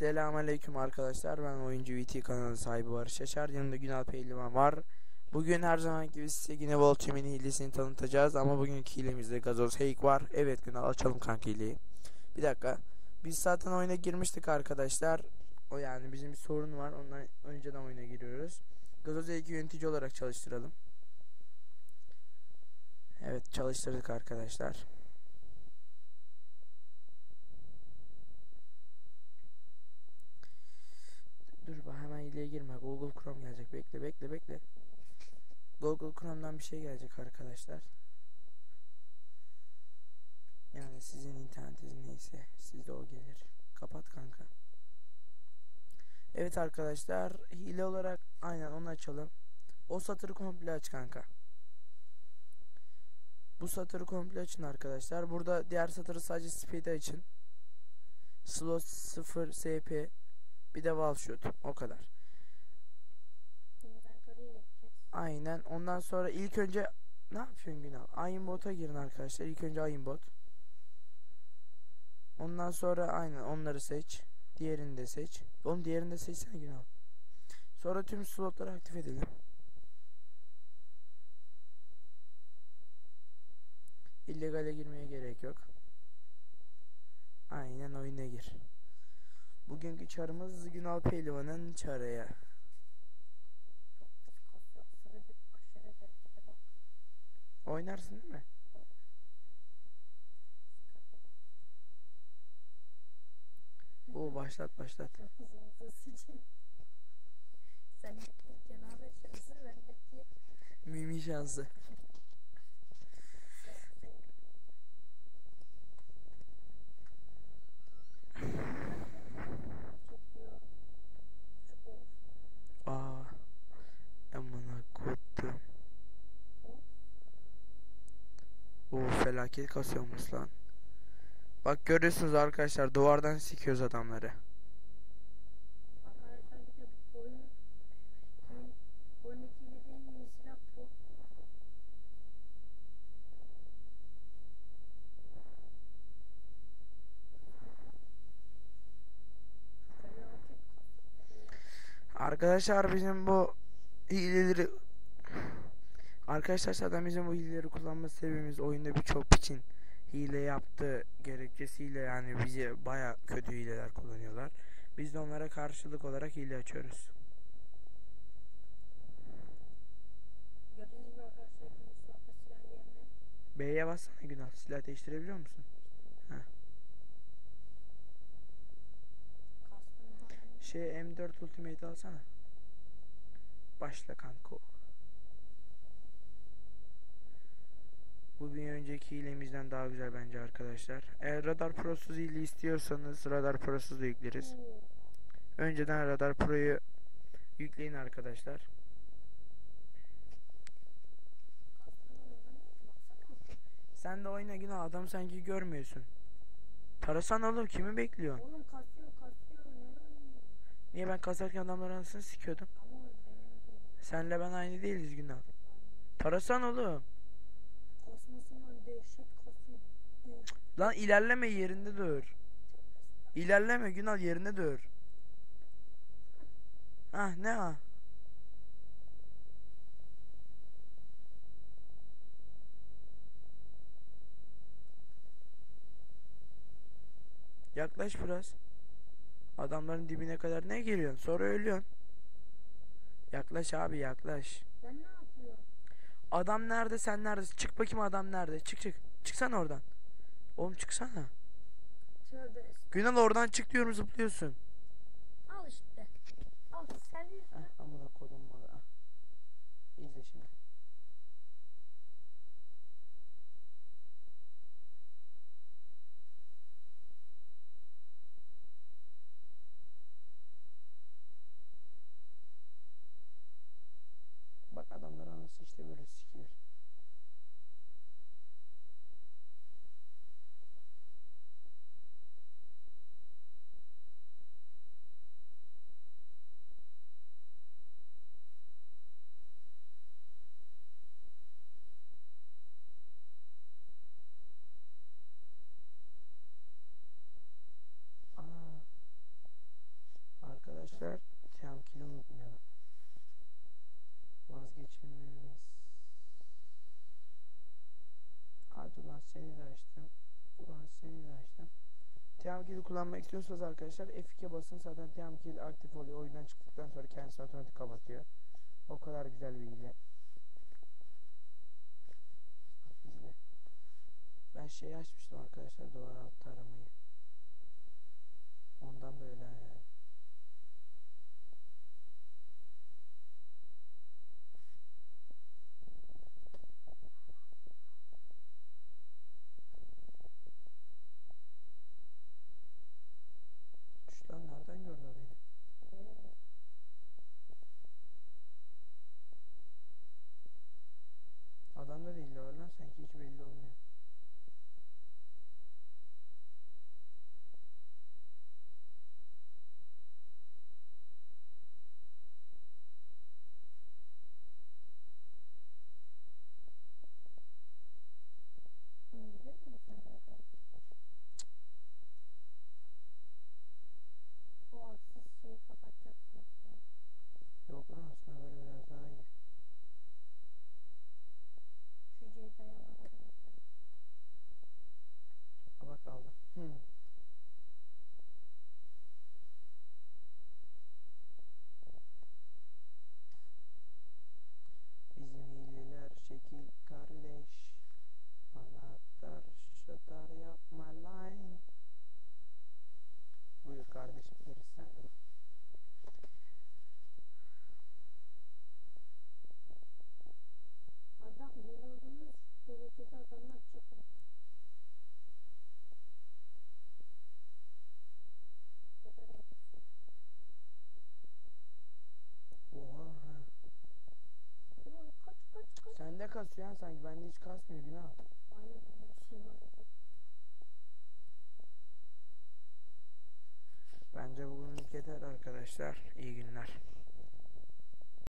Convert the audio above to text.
Selamünaleyküm arkadaşlar. Ben oyuncu VT kanalı sahibi Barış Yaşar. Yanımda Günal Pehlivan var. Bugün her zaman gibi size yine Voltrim'in hilesini tanıtacağız ama bugünkü hilemizde gazoz heyik var. Evet Günal açalım kanka hileyi. Bir dakika. Biz zaten oyuna girmiştik arkadaşlar. O yani bizim bir sorun var. Ondan önceden oyuna giriyoruz. Gazoz heyiki yönetici olarak çalıştıralım. Evet çalıştırdık arkadaşlar. Dur hemen ileye girme. Google Chrome gelecek. Bekle bekle bekle. Google Chrome'dan bir şey gelecek arkadaşlar. Yani sizin internetiniz neyse sizde o gelir. Kapat kanka. Evet arkadaşlar hile olarak aynen onu açalım. O satırı komple aç kanka. Bu satırı komple açın arkadaşlar. Burada diğer satırı sadece speed'e açın. Slot 0 SP bir de wall shoot. O kadar. Aynen. Ondan sonra ilk önce ne yapıyorsun Günal? Aimbot'a girin arkadaşlar. İlk önce Aimbot. Ondan sonra aynen onları seç. Diğerini de seç. Oğlum diğerini de seçsene Günal. Sonra tüm slotları aktif edelim. İllegale girmeye gerek yok. Aynen oyuna gir. Bugünkü çarımız Günal Pehlivan'ın çarıya. Oynarsın değil mi? Oo başlat başlat. Mimi şansı. Felaket kasıyormuş lan. Bak görüyorsunuz arkadaşlar duvardan sikiyoruz adamları. Arkadaşlar bizim bu hileleri Arkadaşlar zaten bizim bu hileleri kullanma sebebimiz oyunda birçok için hile yaptı gerekçesiyle yani bize baya kötü hileler kullanıyorlar. Biz de onlara karşılık olarak hile açıyoruz. B'ye bassana Günal. Silah değiştirebiliyor musun? hemen Şey M4 Ultimate alsana. Başla kanko. Bu bir önceki hilemizden daha güzel bence arkadaşlar. Eğer Radar Pro'suz hile istiyorsanız Radar Pro'suz da yükleriz. Önceden Radar Pro'yu yükleyin arkadaşlar. Sen de oyna Günal adam sanki görmüyorsun. Tarasan oğlum kimi bekliyorsun? Oğlum kasıyor kasıyor? Niye ben kasarken adamların anasını sikiyordum? Senle ben aynı değiliz Günal. Tarasan oğlum. Lan ilerleme yerinde dur. İlerleme Günal yerinde dur. Ah ne ha? Yaklaş biraz. Adamların dibine kadar ne geliyorsun? Sonra ölüyorsun. Yaklaş abi yaklaş. Ben ne yapıyorum? Adam nerede sen neredesin? Çık bakayım adam nerede? Çık çık. Çıksana oradan. Oğlum çıksana. Tövbe. Günal oradan çık diyorum zıplıyorsun. Al işte. Al seviyorsun. Heh, amına kodum malı. ah. İzle şimdi. Bak adamlar anası işte böyle sikilir. Arkadaşlar temkili unutmayalım. Vazgeçilmemiz. Hadi ulan seni de açtım. Ulan seni de açtım. Temkili kullanmak istiyorsanız arkadaşlar F2 basın zaten temkil aktif oluyor. Oyundan çıktıktan sonra kendisi otomatik kapatıyor. O kadar güzel bir hile. Ben şey açmıştım arkadaşlar duvar altı aramayı. Ondan böyle yani. Kuşlar nereden gördü o beni? Adam da değil var lan sanki hiç belli olmuyor. O aksiz şeyi kapatacaksın. Yok lan aslında böyle biraz daha iyi. Alamadım. Ha bak aldım. Hı. Derecede adamlar çok Oha. Sende kasıyor ha sanki bende hiç kasmıyor günah. Aynen. Bence bugünlük yeter arkadaşlar. İyi günler.